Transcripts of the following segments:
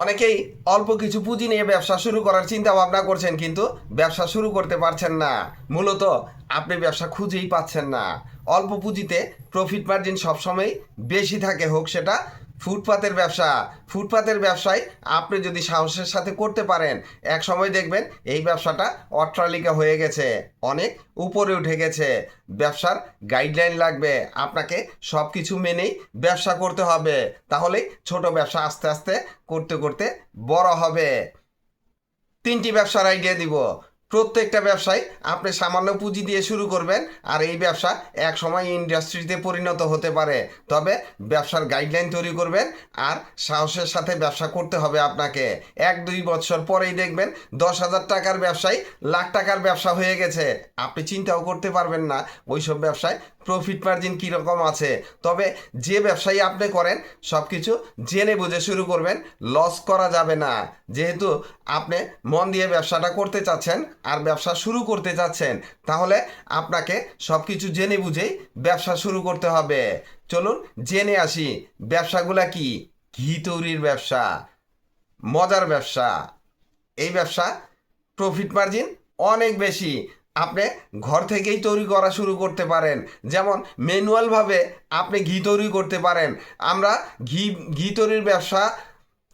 অনেকেই অল্প কিছু পুঁজি নিয়ে ব্যবসা শুরু করার চিন্তা ভাবনা করছেন, কিন্তু ব্যবসা শুরু করতে পারছেন না। মূলত আপনি ব্যবসা খুঁজেই পাচ্ছেন না। অল্প পুঁজিতে প্রফিট মার্জিন সবসময় বেশি থাকে, হোক সেটা ফুটপাতের ব্যবসা। ফুটপাতের ব্যবসায় আপনি যদি সাহসের সাথে করতে পারেন, এক সময় দেখবেন এই ব্যবসাটা অট্টালিকা হয়ে গেছে, অনেক উপরে উঠে গেছে। ব্যবসার গাইডলাইন লাগবে, আপনাকে সব কিছু মেনেই ব্যবসা করতে হবে। তাহলেই ছোট ব্যবসা আস্তে আস্তে করতে করতে বড় হবে। তিনটি ব্যবসার আইডিয়া দিব। প্রত্যেকটা ব্যবসায় আপনি সামান্য পুঁজি দিয়ে শুরু করবেন আর এই ব্যবসা এক সময় ইন্ডাস্ট্রিতে পরিণত হতে পারে। তবে ব্যবসার গাইডলাইন তৈরি করবেন আর সাহসের সাথে ব্যবসা করতে হবে আপনাকে। এক দুই বছর পরেই দেখবেন দশ হাজার টাকার ব্যবসায় লাখ টাকার ব্যবসা হয়ে গেছে। আপনি চিন্তাও করতে পারবেন না ওইসব ব্যবসায় প্রফিট মার্জিন কীরকম আছে। তবে যে ব্যবসায়ী আপনি করেন সব কিছু জেনে বুঝে শুরু করবেন লস করা যাবে না। যেহেতু আপনি মন দিয়ে ব্যবসাটা করতে চাচ্ছেন আর ব্যবসা শুরু করতে চাচ্ছেন, তাহলে আপনাকে সব কিছু জেনে বুঝেই ব্যবসা শুরু করতে হবে। চলুন জেনে আসি, ব্যবসাগুলা কি? ঘি তৈরির ব্যবসা, মজার ব্যবসা। এই ব্যবসা প্রফিট মার্জিন অনেক বেশি। আপনি ঘর থেকেই তৈরি করা শুরু করতে পারেন। যেমন ম্যানুয়ালভাবে আপনি ঘি তৈরি করতে পারেন। আমরা ঘি ঘি তৈরির ব্যবসা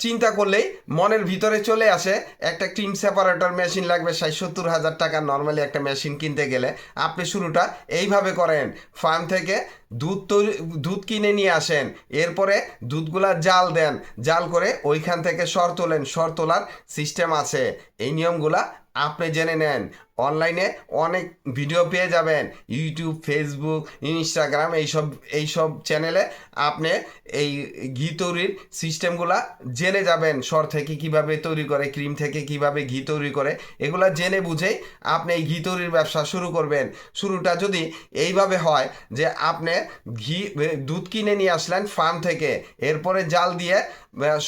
চিন্তা করলেই মনের ভিতরে চলে আসে, একটা ক্রিম সেপারেটর মেশিন লাগবে ষাট সত্তর হাজার টাকা নর্মালি একটা মেশিন কিনতে গেলে। আপনি শুরুটা এইভাবে করেন। ফার্ম থেকে দুধ তৈরি, দুধ কিনে নিয়ে আসেন। এরপরে দুধগুলা জাল দেন। জাল করে ওইখান থেকে সর তোলেন। সর তোলার সিস্টেম আছে। এই নিয়মগুলা আপনি জেনে নেন, অনলাইনে অনেক ভিডিও পেয়ে যাবেন। ইউটিউব ফেসবুক ইনস্টাগ্রাম এইসব এইসব চ্যানেলে আপনি এই ঘি তৈরির সিস্টেমগুলা জেনে যাবেন। সর থেকে কীভাবে তৈরি করে, ক্রিম থেকে কীভাবে ঘি তৈরি করে, এগুলা জেনে বুঝেই আপনি এই ঘি তৈরির ব্যবসা শুরু করবেন। শুরুটা যদি এইভাবে হয় যে আপনি ঘি দুধ কিনে নিয়ে আসলেন ফার্ম থেকে, এরপরে জাল দিয়ে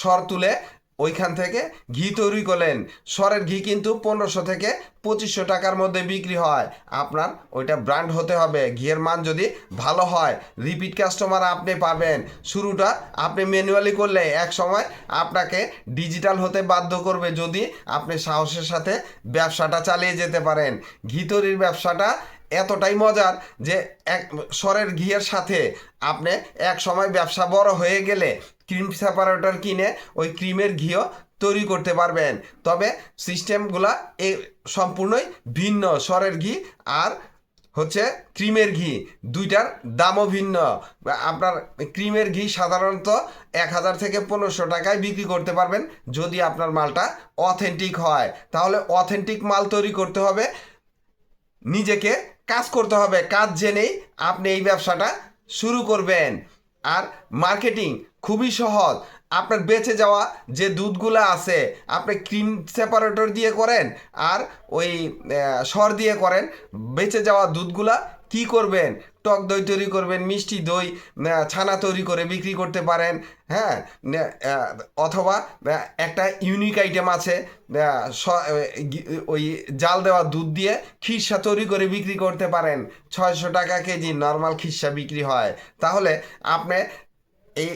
সর তুলে ওইখান থেকে ঘি তৈরি করলেন। সরের ঘি কিন্তু পনেরোশো থেকে পঁচিশশো টাকার মধ্যে বিক্রি হয়। আপনার ওইটা ব্র্যান্ড হতে হবে। ঘিয়ের মান যদি ভালো হয় রিপিট কাস্টমার আপনি পাবেন। শুরুটা আপনি ম্যানুয়ালি করলে এক সময় আপনাকে ডিজিটাল হতে বাধ্য করবে যদি আপনি সাহসের সাথে ব্যবসাটা চালিয়ে যেতে পারেন। ঘি তৈরির ব্যবসাটা এতটাই মজার যে এক সরের ঘিয়ের সাথে আপনি এক সময় ব্যবসা বড় হয়ে গেলে ক্রিম সেপারেটর কিনে ওই ক্রিমের ঘিও তৈরি করতে পারবেন। তবে সিস্টেমগুলা এ সম্পূর্ণই ভিন্ন, সরের ঘি আর হচ্ছে ক্রিমের ঘি। দুইটার দামও ভিন্ন। আপনার ক্রিমের ঘি সাধারণত এক হাজার থেকে পনেরোশো টাকায় বিক্রি করতে পারবেন যদি আপনার মালটা অথেন্টিক হয়। তাহলে অথেন্টিক মাল তৈরি করতে হবে নিজেকে কাজ করতে হবে, কাজ জেনেই আপনি এই ব্যবসাটা শুরু করবেন। আর মার্কেটিং খুবই সহজ। আপনার বেঁচে যাওয়া যে দুধগুলো আছে, আপনি ক্রিম সেপারেটর দিয়ে করেন আর ওই সর দিয়ে করেন। বেঁচে যাওয়া দুধগুলা কি করবেন? টক দই তৈরি করবেন, মিষ্টি দই ছানা তৈরি করে বিক্রি করতে পারেন হ্যাঁ? অথবা একটা ইউনিক আইটেম আছে ওই জাল দেওয়া দুধ দিয়ে খিরসা তৈরি করে বিক্রি করতে পারেন। ছয়শো টাকা কেজি নর্মাল খিরসা বিক্রি হয়। তাহলে আপনি এই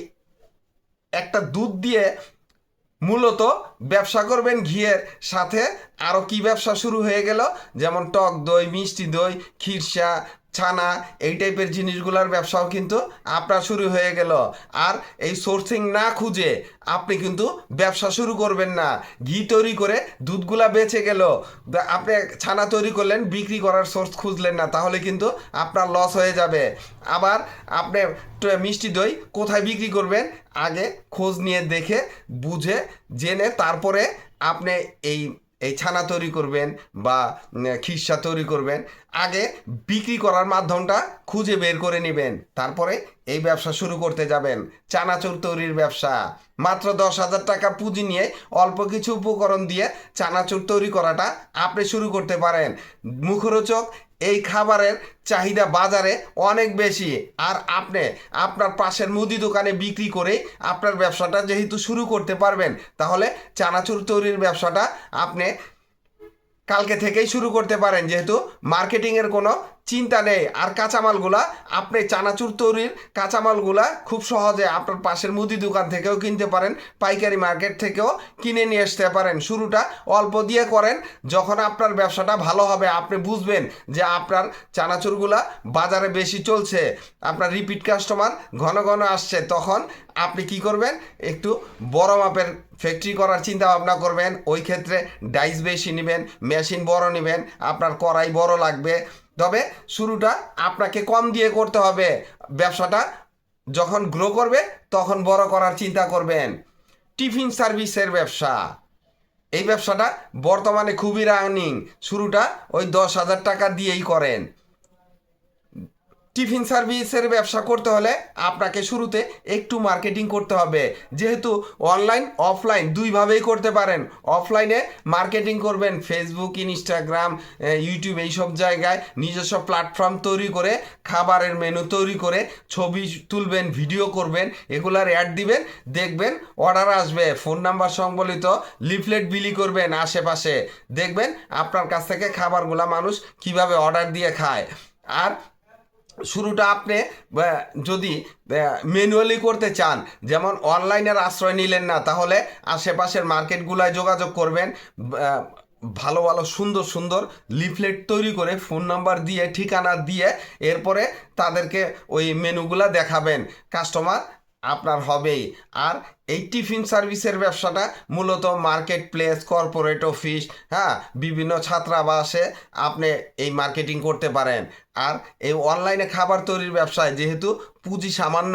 একটা দুধ দিয়ে মূলত ব্যবসা করবেন ঘিয়ের সাথে। আরও কি ব্যবসা শুরু হয়ে গেল? যেমন টক দই, মিষ্টি দই খিরসা ছানা, এই টাইপের জিনিসগুলোর ব্যবসাও কিন্তু আপনার শুরু হয়ে গেল। আর এই সোর্সিং না খুঁজে আপনি কিন্তু ব্যবসা শুরু করবেন না। ঘি তৈরি করে দুধগুলা বেঁচে গেল। আপনি ছানা তৈরি করলেন, বিক্রি করার সোর্স খুঁজলেন না, তাহলে কিন্তু আপনার লস হয়ে যাবে। আবার আপনি মিষ্টি দই কোথায় বিক্রি করবেন, আগে খোঁজ নিয়ে দেখে, বুঝে, জেনে তারপরে আপনি এই এই ছানা তৈরি করবেন বা খিসা তৈরি করবেন, আগে বিক্রি করার মাধ্যমটা খুঁজে বের করে নেবেন। তারপরে এই ব্যবসা শুরু করতে যাবেন। চানাচুর তৈরির ব্যবসা। মাত্র দশ হাজার টাকা পুঁজি নিয়ে অল্প কিছু উপকরণ দিয়ে চানাচুর তৈরি করাটা আপনি শুরু করতে পারেন। মুখরোচক এই খাবারের চাহিদা বাজারে অনেক বেশি। আর আপনি আপনার পাশের মুদি দোকানে বিক্রি করে আপনার ব্যবসাটা যেহেতু শুরু করতে পারবেন, তাহলে চানাচুর তৈরির ব্যবসাটা আপনি কালকে থেকেই শুরু করতে পারেন। যেহেতু মার্কেটিংয়ের কোনো চিন্তা নেই। আর কাঁচামালগুলা, আপনি চানাচুর তৈরির কাঁচামালগুলা খুব সহজে আপনার পাশের মুদি দোকান থেকেও কিনতে পারেন, পাইকারি মার্কেট থেকেও কিনে নিয়ে আসতে পারেন। শুরুটা অল্প দিয়ে করেন, যখন আপনার ব্যবসাটা ভালো হবে, আপনি বুঝবেন যে আপনার চানাচুরগুলা বাজারে বেশি চলছে, আপনার রিপিট কাস্টমার ঘন ঘন আসছে, তখন আপনি কি করবেন? একটু বড় মাপের ফ্যাক্টরি করার চিন্তা ভাবনা করবেন। ওই ক্ষেত্রে ডাইস বেশি নেবেন মেশিন বড় নেবেন, আপনার কড়াই বড় লাগবে তবে শুরুটা আপনাকে কম দিয়ে করতে হবে। ব্যবসাটা যখন গ্রো করবে, তখন বড় করার চিন্তা করবেন। টিফিন সার্ভিসের ব্যবসা। এই ব্যবসাটা বর্তমানে খুবই রানিং শুরুটা ওই দশ হাজার টাকা দিয়েই করেন। টিফিন সার্ভিসের ব্যবসা করতে হলে আপনাকে শুরুতে একটু মার্কেটিং করতে হবে। যেহেতু অনলাইন, অফলাইন দুইভাবেই করতে পারেন। অফলাইনে মার্কেটিং করবেন ফেসবুক ইনস্টাগ্রাম ইউটিউব এইসব জায়গায় নিজস্ব প্ল্যাটফর্ম তৈরি করে, খাবারের মেনু তৈরি করে, ছবি তুলবেন ভিডিও করবেন, এগুলার অ্যাড দিবেন, দেখবেন অর্ডার আসবে। ফোন নাম্বার সংবলিত লিফলেট বিলি করবেন আশেপাশে। দেখবেন আপনার কাছ থেকে খাবারগুলা মানুষ কীভাবে অর্ডার দিয়ে খায়। আর শুরুটা আপনি যদি ম্যানুয়ালি করতে চান, যেমন অনলাইনের আশ্রয় নিলেন না, তাহলে আশেপাশের মার্কেটগুলায় যোগাযোগ করবেন ভালো ভালো, সুন্দর সুন্দর লিফলেট তৈরি করে ফোন নাম্বার দিয়ে, ঠিকানা দিয়ে, এরপরে তাদেরকে ওই মেনুগুলা দেখাবেন। কাস্টমার আপনার হবেই। আর এই টিফিন সার্ভিসের ব্যবসাটা মূলত মার্কেট প্লেস কর্পোরেট অফিস হ্যাঁ বিভিন্ন ছাত্রাবাসে আপনি এই মার্কেটিং করতে পারেন। আর এই অনলাইনে খাবার তৈরির ব্যবসায় যেহেতু পুঁজি সামান্য,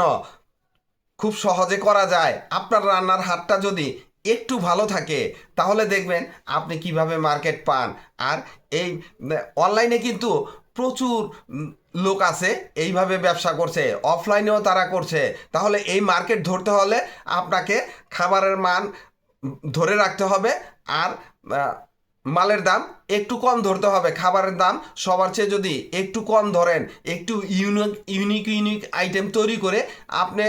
খুব সহজে করা যায়। আপনার রান্নার হাতটা যদি একটু ভালো থাকে, তাহলে দেখবেন আপনি কীভাবে মার্কেট পান। আর এই, অনলাইনে কিন্তু প্রচুর লোক আছে, এইভাবে ব্যবসা করছে অফলাইনেও তারা করছে। তাহলে এই মার্কেট ধরতে হলে আপনাকে খাবারের মান ধরে রাখতে হবে আর মালের দাম একটু কম ধরতে হবে। খাবারের দাম সবার চেয়ে যদি একটু কম ধরেন, একটু ইউনিক ইউনিক ইউনিক আইটেম তৈরি করে আপনি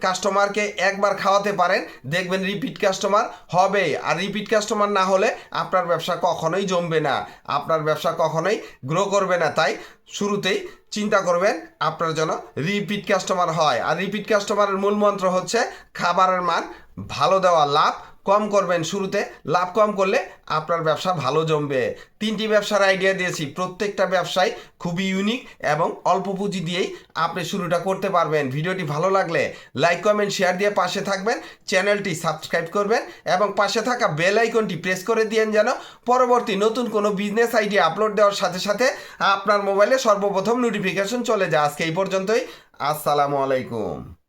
কাস্টমারকে একবার খাওয়াতে পারেন, দেখবেন রিপিট কাস্টমার হবে। আর রিপিট কাস্টমার না হলে আপনার ব্যবসা কখনোই জমবে না। আপনার ব্যবসা কখনোই গ্রো করবে না। তাই শুরুতেই চিন্তা করবেন আপনার জন্য রিপিট কাস্টমার হয়। আর রিপিট কাস্টমারের মূল মন্ত্র হচ্ছে, খাবারের মান ভালো দেওয়া, লাভ কম করবেন শুরুতে, লাভ কম করলে আপনার ব্যবসা ভালো জমবে। তিনটি ব্যবসার আইডিয়া দিয়েছি। প্রত্যেকটা ব্যবসায় খুবই ইউনিক এবং অল্প পুঁজি দিয়েই আপনি শুরুটা করতে পারবেন। ভিডিওটি ভালো লাগলে লাইক কমেন্ট শেয়ার দিয়ে পাশে থাকবেন, চ্যানেলটি সাবস্ক্রাইব করবেন এবং পাশে থাকা বেল আইকনটি প্রেস করে দিয়েন যেন পরবর্তী নতুন কোনো বিজনেস আইডিয়া আপলোড দেওয়ার সাথে সাথে আপনার মোবাইলে সর্বপ্রথম নোটিফিকেশন চলে যায়। আজকে এই পর্যন্তই। আসসালামু আলাইকুম।